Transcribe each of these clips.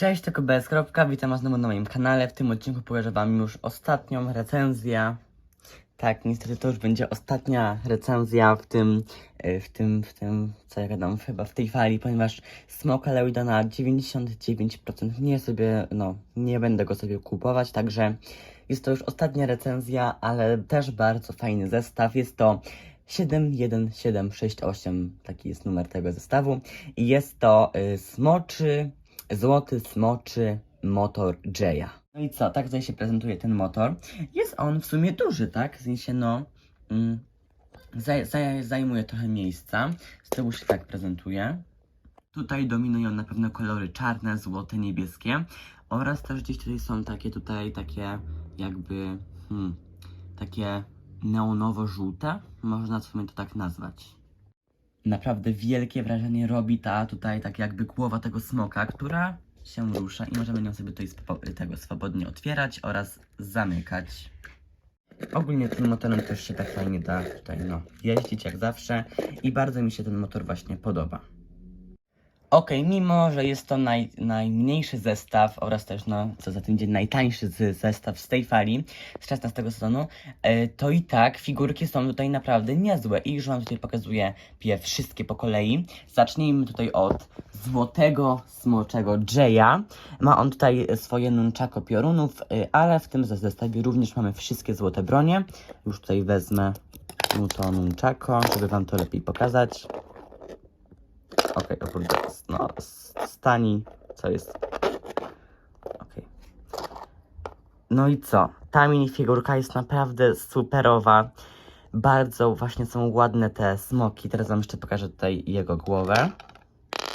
Cześć, tylko bez witam was znowu na moim kanale. W tym odcinku pokażę wam już ostatnią recenzję. Tak, niestety to już będzie ostatnia recenzja w tym, e, w tym, w tym, co ja gadam, chyba w tej fali, ponieważ Smoka Lewida na 99% nie sobie, no, nie będę go sobie kupować, także jest to już ostatnia recenzja, ale też bardzo fajny zestaw. Jest to 71768, taki jest numer tego zestawu. I jest to y, smoczy, złoty smoczy motor Jaya. No i co, tak tutaj się prezentuje ten motor. Jest on w sumie duży, tak? W sensie, no, mm, zaj, zaj, zajmuje trochę miejsca. Z tyłu się tak prezentuje. Tutaj dominują na pewno kolory czarne, złote, niebieskie. Oraz też gdzieś tutaj są takie tutaj, takie jakby, hmm, takie neonowo-żółte. Można w sumie to tak nazwać. Naprawdę wielkie wrażenie robi ta tutaj tak jakby głowa tego smoka, która się rusza i możemy nią sobie tutaj tego swobodnie otwierać oraz zamykać. Ogólnie tym motorem też się tak fajnie da tutaj no jeździć jak zawsze i bardzo mi się ten motor właśnie podoba. Okej, mimo że jest to naj, najmniejszy zestaw oraz też, no, co za tym idzie, najtańszy z, zestaw z tej fali, z 16 sezonu, e, to i tak figurki są tutaj naprawdę niezłe i już Wam tutaj pokazuję je wszystkie po kolei. Zacznijmy tutaj od złotego smoczego Jaya. Ma on tutaj swoje nunchako piorunów, e, ale w tym zestawie również mamy wszystkie złote bronie. Już tutaj wezmę mu to nunchako, żeby Wam to lepiej pokazać. Okej, o kurde, no, stani, co jest? Okej. No i co? Ta minifigurka jest naprawdę superowa. Bardzo właśnie są ładne te smoki. Teraz wam jeszcze pokażę tutaj jego głowę.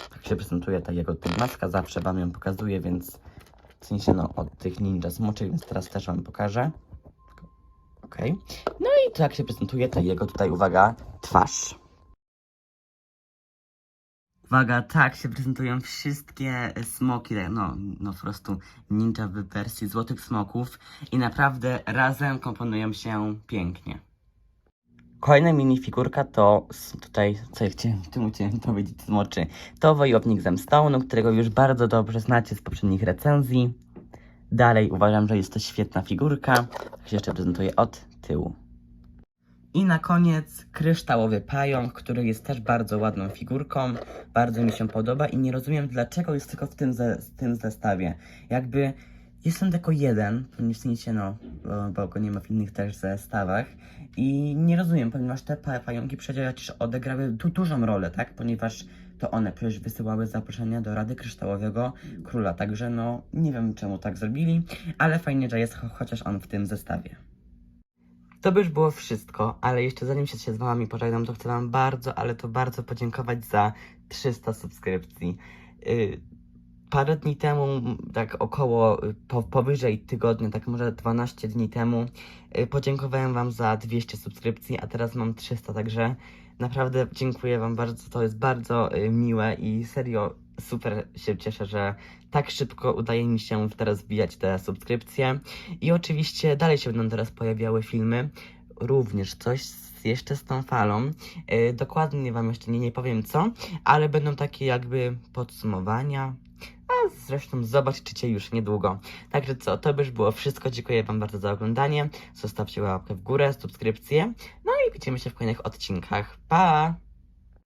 Tak się prezentuje ta jego maska. Zawsze wam ją pokazuję, więc w sensie no od tych ninja smoczych, więc teraz też wam pokażę. Okej. No i tak się prezentuje ta jego tutaj, uwaga, twarz. Uwaga, tak się prezentują wszystkie smoki, no, no po prostu ninja w wersji złotych smoków i naprawdę razem komponują się pięknie. Kolejna minifigurka to tutaj, co ja chciałem, czemu chciałem powiedzieć smoczy, to wojownik Zemstone'u, którego już bardzo dobrze znacie z poprzednich recenzji. Dalej uważam, że jest to świetna figurka, tak się jeszcze prezentuje od tyłu. I na koniec kryształowy pająk, który jest też bardzo ładną figurką. Bardzo mi się podoba i nie rozumiem dlaczego jest tylko w tym, ze, w tym zestawie. Jakby jest on tylko jeden, w sensie no, bo, bo go nie ma w innych też zestawach. I nie rozumiem, ponieważ te pa- pająki przecież odegrały tu dużą rolę, tak? Ponieważ to one przecież wysyłały zaproszenia do Rady Kryształowego Króla. Także no, nie wiem czemu tak zrobili, ale fajnie, że jest cho- chociaż on w tym zestawie. To by już było wszystko, ale jeszcze zanim się z wami pożegnam, to chcę wam bardzo, ale to bardzo podziękować za 300 subskrypcji. Yy, parę dni temu, tak około, y, po, powyżej tygodnia, tak może 12 dni temu, yy, podziękowałem wam za 200 subskrypcji, a teraz mam 300, także naprawdę dziękuję wam bardzo, to jest bardzo y, miłe i serio super się cieszę, że tak szybko udaje mi się teraz wbijać te subskrypcje. I oczywiście dalej się będą teraz pojawiały filmy, również coś z, jeszcze z tą falą. Yy, dokładnie Wam jeszcze nie, nie powiem co, ale będą takie jakby podsumowania. A zresztą zobaczycie już niedługo. Także co, to by już było wszystko. Dziękuję Wam bardzo za oglądanie. Zostawcie łapkę w górę, subskrypcję. No i widzimy się w kolejnych odcinkach. Pa!